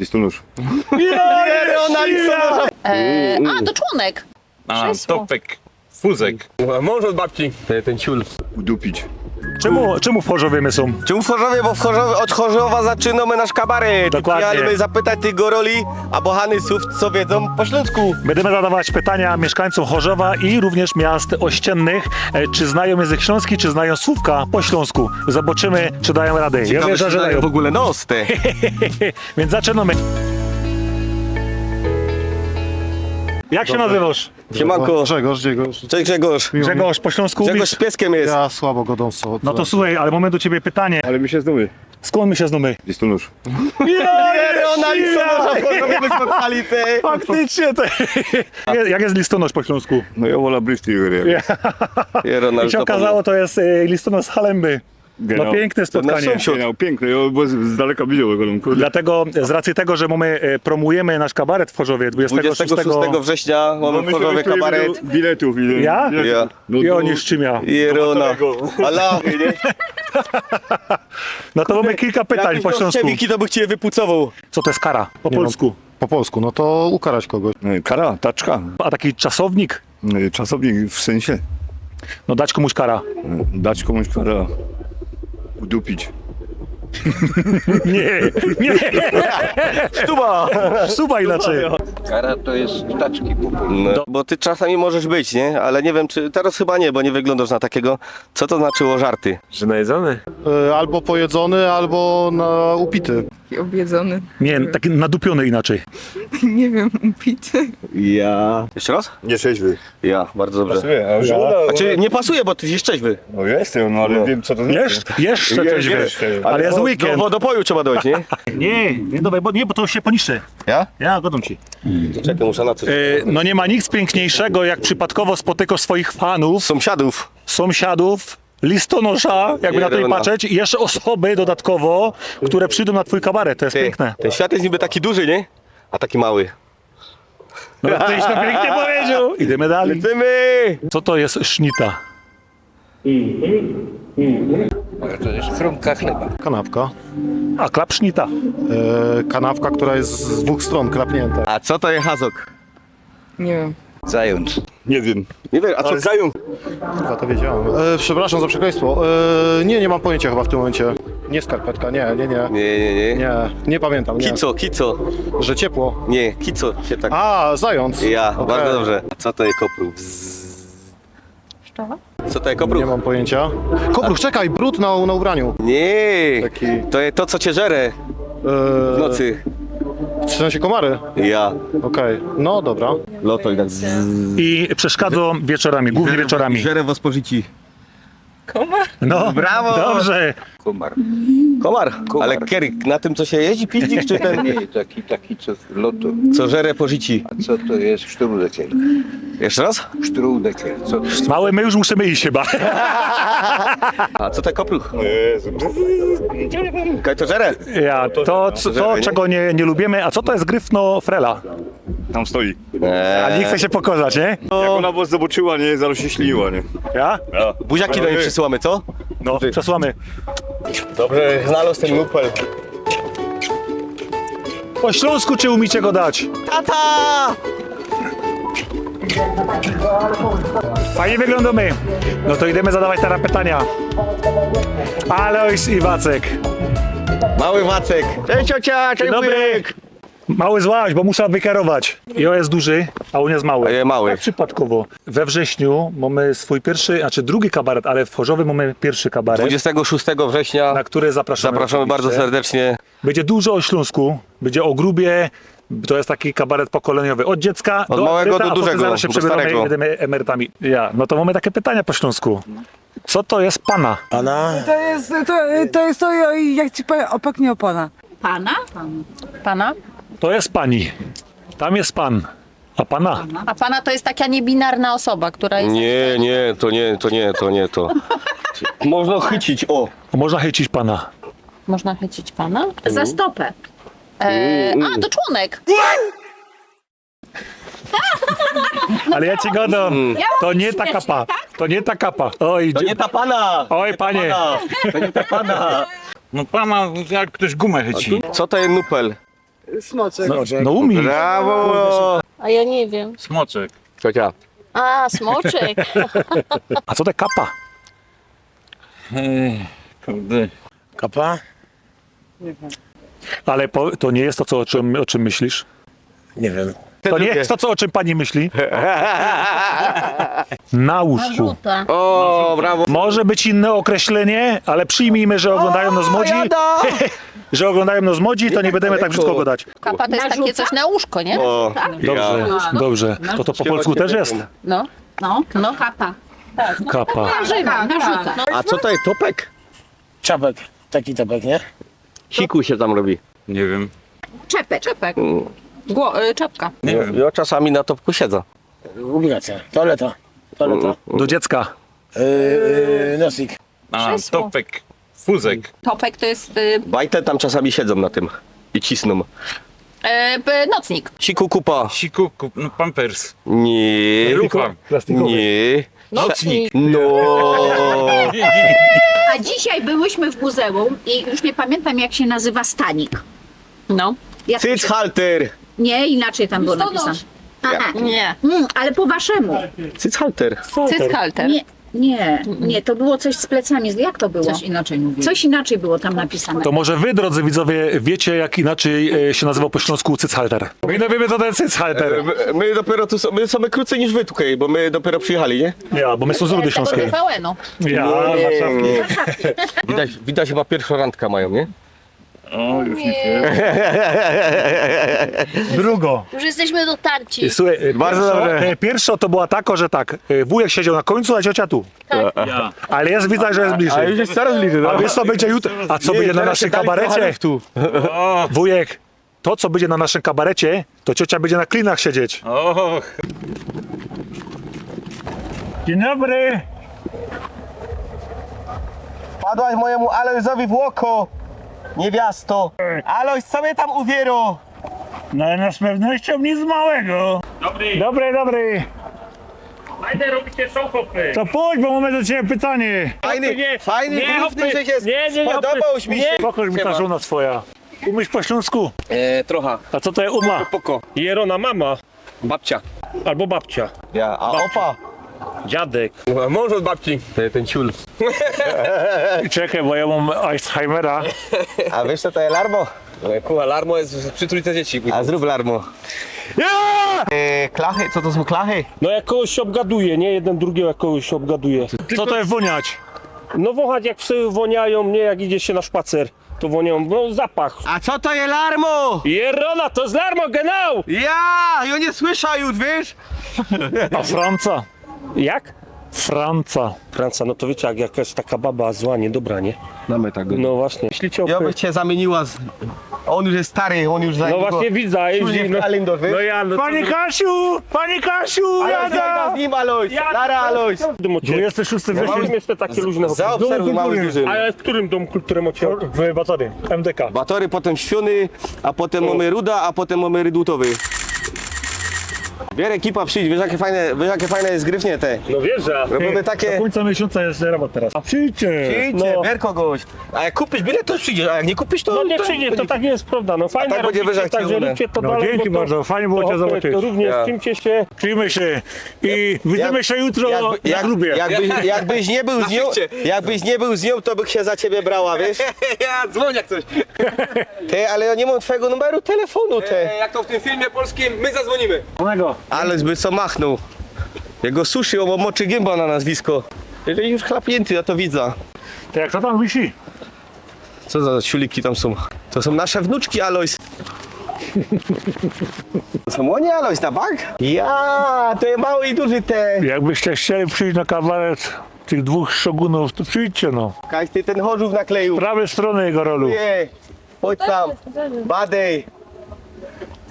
Listonosz. E, a, to członek. A, Krzesło. topek, fuzek. Mąż od babci. Ten, ten ciul. Udupić. Czemu, czemu w Chorzowie my są? Czemu w Chorzowie? Bo w Chorzowie, od Chorzowa zaczynamy nasz kabaret. Dokładnie. Chcieliśmy zapytać tych goroli, a bohanysów, co wiedzą po śląsku. Będziemy zadawać pytania mieszkańcom Chorzowa i również miast ościennych, e, czy znają język śląski, czy znają słówka po śląsku. Zobaczymy, czy dają radę. Ja wierzę, że dają. w ogóle nos te. Więc zaczynamy. Jak się nazywasz? Siemanko. Grzegorz, Grzegorz. Cześć Grzegorz. Grzegorz, po śląsku Grzegorz z pieskiem jest. Ja słabo godą są. No to słuchaj, ale mamy do ciebie pytanie. Ale my się znamy. Skąd my się znamy? Listonosz. Ona i co spotkali te. Faktycznie te. Jak jest listonosz po śląsku? No ja wolę bryfty. Jerona, I się okazało, to jest e, listonosz z Halemby. No piękne spotkanie. sąsiad. Genau, piękne, ja bo z, daleka widział go. Dlatego z racji tego, że my e, promujemy nasz kabaret w Chorzowie 26, 26 września mamy w Chorzowie kabaret. Biletów. ile- Ja? biletów. Ja. No i to- oni szczymia. Jerona. Allah, nie? No to mamy kilka pytań po śląsku. Ciebiki to by cię wypucował. Co to jest kara po Nie mam- polsku? Po polsku, no to ukarać kogoś. E, Kara, taczka. A taki czasownik? E, Czasownik w sensie. No dać komuś kara. Dać komuś kara. Udupić. Nie, nie. Tuba. Suba inaczej. Kara to jest taczki po polsku. No, bo ty czasami możesz być, nie? Ale nie wiem, czy teraz chyba nie, bo nie wyglądasz na takiego. Co to znaczyło żarty? Że najedzony? E, albo pojedzony, albo na upity. Objedzony. Nie, taki nadupiony inaczej. Nie wiem, upity. Ja. Jeszcze raz? Nie trzeźwy. Ja, bardzo dobrze. a żona... A czy nie pasuje, bo ty jesteś trzeźwy. No jestem, no ale wiem co to znaczy. Jeszcze, jeszcze trzeźwy. jeszcze. Ale jest Do weekend. wodopoju trzeba dojść, nie? Nie, nie, dobra, bo, nie, bo to się poniszczy. Ja? Ja, godą ci. Czekaj, muszę na coś. E, no nie ma nic piękniejszego, jak przypadkowo spotykasz swoich fanów, Sąsiadów. sąsiadów, listonosza, jakby na to patrzeć, i jeszcze osoby dodatkowo, które przyjdą na twój kabaret. To jest Ty, piękne. ten świat jest niby taki duży, nie? A taki mały. No tyś to pięknie powiedział. Idziemy dalej. Lecimy! Co to jest sznita? To jest chrumka chleba. Kanapka. A klap sznita. E, kanapka, która jest z dwóch stron klapnięta. A co to jest hazok? Nie wiem. Zając. Nie wiem. Nie wiem, a co zając? Chyba to wiedziałem. E, przepraszam za przekleństwo. E, nie, nie mam pojęcia chyba w tym momencie. Nie skarpetka, nie, nie, nie. Nie, nie, nie. Nie, nie pamiętam. Nie. Kico, kico. Że ciepło. Nie, kico się tak... A, zając. Ja, Okej. bardzo dobrze. A co to jest kopru? Bzz. Co to jest kopru? Nie mam pojęcia. Kopruch, czekaj, brud na, na ubraniu. Nie, Taki... to jest to, co cię żere E, w nocy. W sensie komary. Ja. Okej, no dobra. Loto i tak. I przeszkadzą wieczorami, głównie wieczorami. Żere was pożyci. Komar? No, Brawo! Dobrze. Komar. Komar. Ale kierik, na tym co się jeździ, piździk czy ten, Nie, taki, taki co loto. co żere pożyci. A co to jest sztrudekel? Jeszcze raz? Sztrudekel. Co to jest? Mały, my już musimy iść chyba. A co to kopruch? Jezu. Kaj to żere? Ja, to, co- to czego nie, nie lubimy, a co to jest gryfno frela? Tam stoi. A nie chce się pokazać, nie? Jak ona was zobaczyła, nie, zaraz się śliła, nie. Ja? Ja. Buziaki do niej przysyłamy, co? No, przesłamy. Dobrze, znalazł ten lupel. Po śląsku czy umiecie go dać? Tata! Fajnie wyglądamy. No to idziemy zadawać teraz pytania. Alois i Wacek. Mały Wacek. Cześć ciocia, cześć dobry. wujek. Mały złaś, bo muszę wykierować. Jo jest duży, a on jest mały. A ja mały. Tak przypadkowo. We wrześniu mamy swój pierwszy, znaczy drugi kabaret, ale w Chorzowie mamy pierwszy kabaret, 26 września na który zapraszamy. zapraszamy bardzo serdecznie. Będzie dużo o Śląsku, będzie o grubie. To jest taki kabaret pokoleniowy od dziecka Od do małego emeryta, do a dużego, zaraz się do przebieramy starego. i będziemy emerytami. Ja, no to mamy takie pytania po śląsku. Co to jest pana? To jest to, to, jest to jak ci powiem, opaknie opona. Pana? Pana? To jest pani. Tam jest pan. A pana? A pana to jest taka niebinarna osoba, która jest... Nie, nie, to nie, to nie, to nie, to. Można chycić, o. Można chycić pana. Można chycić pana? Za stopę. E, a, to członek. Ale ja ci gadam, to nie ta kapa. To nie ta kapa. Oj, To nie ta pana! oj panie. To nie ta pana! No pana, jak ktoś gumę chyci. Co to jest nupel? Smoczek. No, no umiesz. Brawo! A ja nie wiem. Smoczek. Ciocia. A, smoczek. A co to kapa? Ej, kurde. Kapa? Ale po, to nie jest to, co, o, czym, o czym myślisz? Nie wiem. To nie jest to, co, o czym pani myśli? Na łóżku. O, brawo. Może być inne określenie, ale przyjmijmy, że oglądają nas młodzi. że oglądają nas młodzi, to nie będziemy tak brzydko gadać. Kapa to jest takie coś na łóżko, nie? O, Dobrze, dobrze. To to po polsku też jest. No. No, no kapa. Kapa. Narzywa, narzuta. No. A co to jest topek? Czapek. Taki topek, nie? Siku się tam robi. Nie wiem. Czepek. Czepek. Gło, y, czapka. Nie wiem. Ja czasami na topku siedzę. Obligacja. Toaleta. Toaleta. Do dziecka. Yy, yy, nosik. A, Krzesło. topek. Fuzek. Topek to jest y, Bajte tam czasami siedzą na tym i cisną. y, p- nocnik. Siku kupa. Siku, kup, no, pampers. Nie. Rucham. Nie. Nocnik. No. A dzisiaj byłyśmy w muzeum i już nie pamiętam jak się nazywa stanik. No. Jak Cyc halter. Nie, inaczej tam było napisane. Aha, Nie. mm, ale po waszemu. Cyc halter. Cyckalter. Nie, nie, nie, to było coś z plecami. Jak to było? Coś inaczej mówi. Coś inaczej było tam napisane. To może wy, drodzy widzowie, wiecie, jak inaczej e, się nazywał po śląsku cychalter. My nie wiemy, co to jest cychalter. My, my dopiero tu są, my są krócej niż wy tutaj, bo my dopiero przyjechali, nie? Ja, bo my są z Rudy Śląskiej. TVN-u. Ja, Warszawki. Widać, widać chyba pierwszą randkę mają, nie? O, już nie wiem. Drugo. Już jesteśmy dotarci. Słuchaj, e, Bardzo pierwszo, dobre. e, Pierwszo to była tako, że tak, e, wujek siedział na końcu, a ciocia tu. Ja. Ale jest, widać, że jest bliżej. jest coraz bliżej, A wiesz co będzie jutro? A co będzie na naszym kabarecie? Tu. Wujek, to co będzie na naszym kabarecie, to ciocia będzie na klinach siedzieć. och. Dzień dobry. Padłaś mojemu Alojzowi w oko, niewiasto. Alojz, co mnie tam uwiero? No ale z pewnością nic małego. Dobry. Dobry, dobry. Fajne robicie są hopy. To pójdź, bo mamy do ciebie pytanie. Fajny, fajny, równy, że się Nie, nie, nie, spodobał mi się. Pokaż mi ta żona twoja. Umiesz po śląsku? E, trochę. A co to jest uma? Poko. Jerona mama. Babcia. Albo babcia. Ja, a opa. Dziadek. Mąż od babci. To ten ciul. Czekaj, bo ja mam Alzheimera. A wiesz co to jest larmo? Kuła, larmo jest przy trójce dzieci. A zrób larmo. E, klachy, co to są klachy? No jak kogoś się obgaduje, nie? Jeden drugiego jak kogoś obgaduje. Co to jest woniać? No wąchać jak psy woniają, nie? Jak idzie się na spacer, to wonią, no zapach. A co to jest larmo? Jerona, to z larmo, genau! Ja, ja nie słyszę już, wiesz? A Franca? Jak? Franca. Franca, no to wiecie, jak jakaś taka baba zła, niedobra, nie? Mamy tak. No właśnie. Myślicie o Ja bym cię zamieniła z... On już jest stary, on już za No właśnie widzę, a jeździ, no, Kalendor, wiesz? no ja, no Pani Kasiu! Pani Kasiu! Jada! Z nim Alojs, Lara Alojs. 26 września Mam jeszcze takie luźne. Zaobserwuj mały. Ale w którym domu kultury macie? w Batory, MDK. Batory, potem świony, a potem mamy ruda, a potem mamy rydutowy. Bier ekipa przyjdź, wiesz jakie fajne, wiesz jakie fajne jest gryfnie te. No wierzę. Robimy Do takie... końca miesiąca jest robot teraz. A przyjdźcie! Przyjdźcie, No. bier kogoś. A jak kupisz bilet, to przyjdziesz, a jak nie kupisz, to... No nie to, przyjdzie, to tak nie jest prawda. No fajnie tak będzie robicie, wyżej także ciągle. róbcie to No dalej, dzięki bo to- bardzo, fajnie było to cię zobaczyć. Również Ja. czymcie się... Przyjmy się i widzimy się jutro Jakby, na jak, grubie. jakbyś, jakbyś nie był z nią, jakbyś nie był z nią, to bych się za ciebie brała, wiesz? Ja dzwoń jak coś. Ty, ale ja nie mam twojego numeru telefonu, te. Jak to w tym filmie polskim, my zadzwonimy. Ale by co machnął. Jego sushi, on moczy gęba na nazwisko. Jeżeli już chlapnięty, ja to widzę. To jak to tam wisi? Co za ciuliki tam są? To są nasze wnuczki, Alois. To są oni, Alois, na bank? Ja, to jest mały i duży te. Jakbyście chcieli przyjść na kabaret tych dwóch szogunów, to przyjdźcie no. Kaś ty ten chorzów nakleił. Prawej strony jego rolu. Nie, chodź tam. Badej.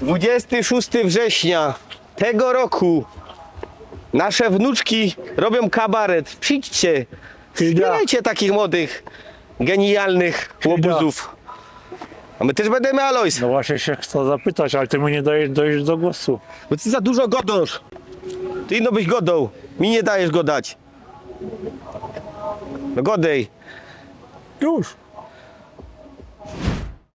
26 września tego roku nasze wnuczki robią kabaret. Przyjdźcie. Wspierajcie takich młodych, genialnych łobuzów. A my też będziemy Alois. No właśnie się chcę zapytać, ale ty mi nie dajesz dojść do głosu. Bo ty za dużo godosz. Ty ino byś godą. Mi nie dajesz go dać. No godej. Już.